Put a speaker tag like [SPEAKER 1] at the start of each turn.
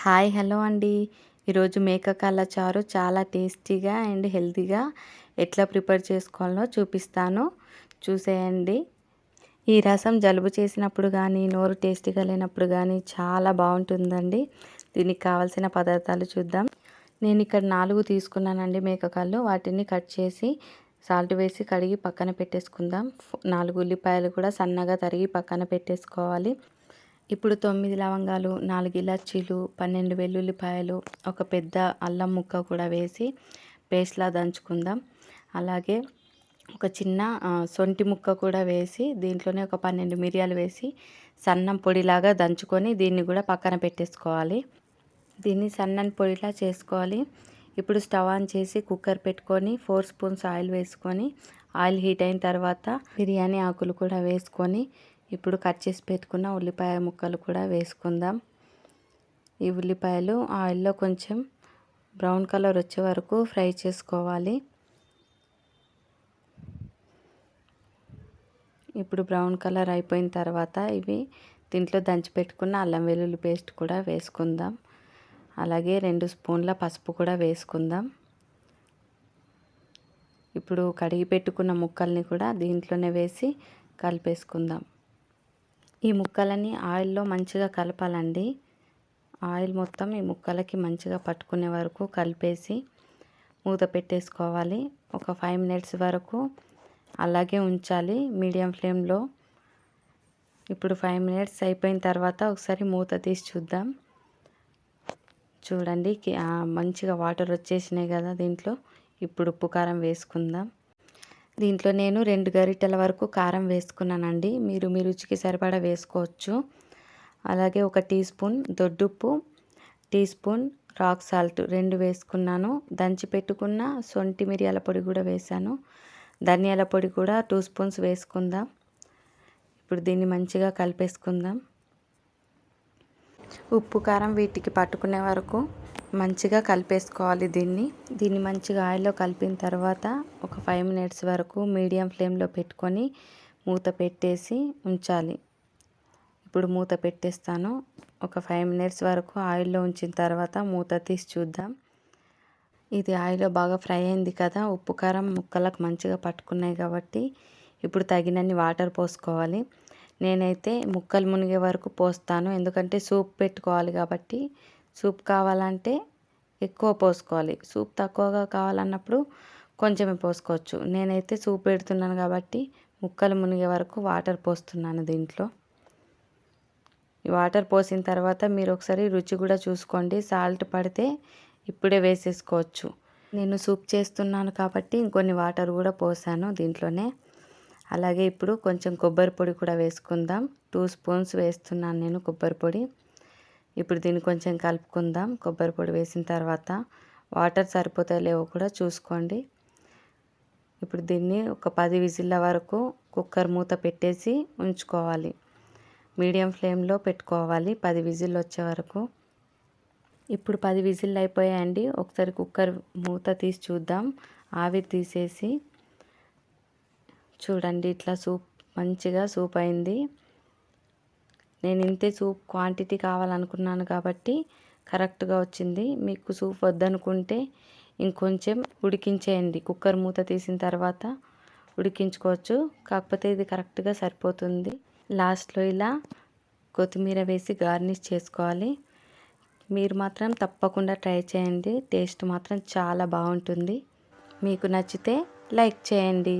[SPEAKER 1] Hi hello అండి. ఈరోజు మేకకాళ్ళ చారు చాలా టేస్టీగా అండ్ హెల్తీగా ఎట్లా ప్రిపేర్ చేసుకోవాలో చూపిస్తాను. చూసేయండి. ఈ రసం జలుబు చేసినప్పుడు కానీ నోరు టేస్టీగా లేనప్పుడు కానీ చాలా బాగుంటుందండి. దీనికి కావాల్సిన పదార్థాలు చూద్దాం. నేను ఇక్కడ నాలుగు తీసుకున్నానండి మేకకాళ్ళు. వాటిని కట్ చేసి సాల్ట్ వేసి కడిగి పక్కన పెట్టేసుకుందాం. నాలుగు ఉల్లిపాయలు కూడా సన్నగా తరిగి పక్కన పెట్టేసుకోవాలి. ఇప్పుడు తొమ్మిది లవంగాలు నాలుగు ఇలాచీలు పన్నెండు వెల్లుల్లిపాయలు ఒక పెద్ద అల్లం ముక్క కూడా వేసి పేస్ట్లా దంచుకుందాం. అలాగే ఒక చిన్న సొంటి ముక్క కూడా వేసి దీంట్లోనే ఒక పన్నెండు మిరియాలు వేసి సన్నం పొడిలాగా దంచుకొని దీన్ని కూడా పక్కన పెట్టేసుకోవాలి. దీన్ని సన్నని పొడిలా చేసుకోవాలి. ఇప్పుడు స్టవ్ ఆన్ చేసి కుక్కర్ పెట్టుకొని ఫోర్ స్పూన్స్ ఆయిల్ వేసుకొని ఆయిల్ హీట్ అయిన తర్వాత బిర్యానీ ఆకులు కూడా వేసుకొని ఇప్పుడు కట్ చేసి పెట్టుకున్న ఉల్లిపాయ ముక్కలు కూడా వేసుకుందాం. ఈ ఉల్లిపాయలు ఆయిల్లో కొంచెం బ్రౌన్ కలర్ వచ్చే వరకు ఫ్రై చేసుకోవాలి. ఇప్పుడు బ్రౌన్ కలర్ అయిపోయిన తర్వాత ఇవి దీంట్లో దంచి పెట్టుకున్న అల్లం వెల్లుల్లి పేస్ట్ కూడా వేసుకుందాం. అలాగే రెండు స్పూన్ల పసుపు కూడా వేసుకుందాం. ఇప్పుడు కడిగి పెట్టుకున్న ముక్కల్ని కూడా దీంట్లోనే వేసి కలిపేసుకుందాం. ఈ ముక్కలని ఆయిల్లో మంచిగా కలపాలండి. ఆయిల్ మొత్తం ఈ ముక్కలకి మంచిగా పట్టుకునే వరకు కలిపేసి మూత పెట్టేసుకోవాలి. ఒక ఫైవ్ మినిట్స్ వరకు అలాగే ఉంచాలి మీడియం ఫ్లేమ్లో. ఇప్పుడు ఫైవ్ మినిట్స్ అయిపోయిన తర్వాత ఒకసారి మూత తీసి చూద్దాం. చూడండి మంచిగా వాటర్ వచ్చేసినాయి కదా దీంట్లో. ఇప్పుడు ఉప్పు కారం వేసుకుందాం. దీంట్లో నేను రెండు గరిటెల వరకు కారం వేసుకున్నానండి. మీరు మీ రుచికి సరిపడా వేసుకోవచ్చు. అలాగే ఒక టీ స్పూన్ దొడ్డుప్పు టీ స్పూన్ రాక్ సాల్ట్ రెండు వేసుకున్నాను. దంచి పెట్టుకున్న సొంటి మిరియాల పొడి కూడా వేసాను ధనియాల పొడి కూడా టూ స్పూన్స్ వేసుకుందాం. ఇప్పుడు దీన్ని మంచిగా కలిపేసుకుందాం. ఉప్పు కారం వీటికి పట్టుకునే వరకు మంచిగా కలిపేసుకోవాలి దీన్ని. దీన్ని మంచిగా ఆయిల్లో కలిపిన తర్వాత ఒక ఫైవ్ మినిట్స్ వరకు మీడియం ఫ్లేమ్లో పెట్టుకొని మూత పెట్టేసి ఉంచాలి. ఇప్పుడు మూత పెట్టేస్తాను. ఒక ఫైవ్ మినిట్స్ వరకు ఆయిల్లో ఉంచిన తర్వాత మూత తీసి చూద్దాం. ఇది ఆయిల్లో బాగా ఫ్రై అయింది కదా. ఉప్పు కారం ముక్కలకు మంచిగా పట్టుకున్నాయి కాబట్టి ఇప్పుడు తగినన్ని వాటర్ పోసుకోవాలి. నేనైతే ముక్కలు మునిగే వరకు పోస్తాను. ఎందుకంటే సూప్ పెట్టుకోవాలి కాబట్టి సూప్ కావాలంటే ఎక్కువ పోసుకోవాలి. సూప్ తక్కువగా కావాలన్నప్పుడు కొంచెమే పోసుకోవచ్చు. నేనైతే సూప్ పెడుతున్నాను కాబట్టి ముక్కలు మునిగే వరకు వాటర్ పోస్తున్నాను దీంట్లో. వాటర్ పోసిన తర్వాత మీరు ఒకసారి రుచి కూడా చూసుకోండి. సాల్ట్ పడితే ఇప్పుడే వేసేసుకోవచ్చు. నేను సూప్ చేస్తున్నాను కాబట్టి ఇంకొన్ని వాటర్ కూడా పోసాను దీంట్లోనే. అలాగే ఇప్పుడు కొంచెం కొబ్బరి పొడి కూడా వేసుకుందాం. టూ స్పూన్స్ వేస్తున్నాను నేను కొబ్బరి పొడి. ఇప్పుడు దీన్ని కొంచెం కలుపుకుందాం. కొబ్బరి పొడి వేసిన తర్వాత వాటర్ సరిపోతాయో లేవో కూడా చూసుకోండి. ఇప్పుడు దీన్ని ఒక పది విజిల్ల వరకు కుక్కర్ మూత పెట్టేసి ఉంచుకోవాలి. మీడియం ఫ్లేమ్లో పెట్టుకోవాలి. పది విజిల్ వచ్చే వరకు. ఇప్పుడు పది విజిల్లు అయిపోయాయండి. ఒకసారి కుక్కర్ మూత తీసి చూద్దాం. ఆవిరి తీసేసి చూడండి ఇట్లా సూప్ మంచిగా సూప్ అయింది. నేను ఇంతే సూప్ క్వాంటిటీ కావాలనుకున్నాను కాబట్టి కరెక్ట్గా వచ్చింది. మీకు సూప్ వద్దనుకుంటే ఇంకొంచెం ఉడికించేయండి. కుక్కర్ మూత తీసిన తర్వాత ఉడికించుకోవచ్చు. కాకపోతే ఇది కరెక్ట్గా సరిపోతుంది. లాస్ట్లో ఇలా కొత్తిమీర వేసి గార్నిష్ చేసుకోవాలి. మీరు మాత్రం తప్పకుండా ట్రై చేయండి. టేస్ట్ మాత్రం చాలా బాగుంటుంది. మీకు నచ్చితే లైక్ చేయండి.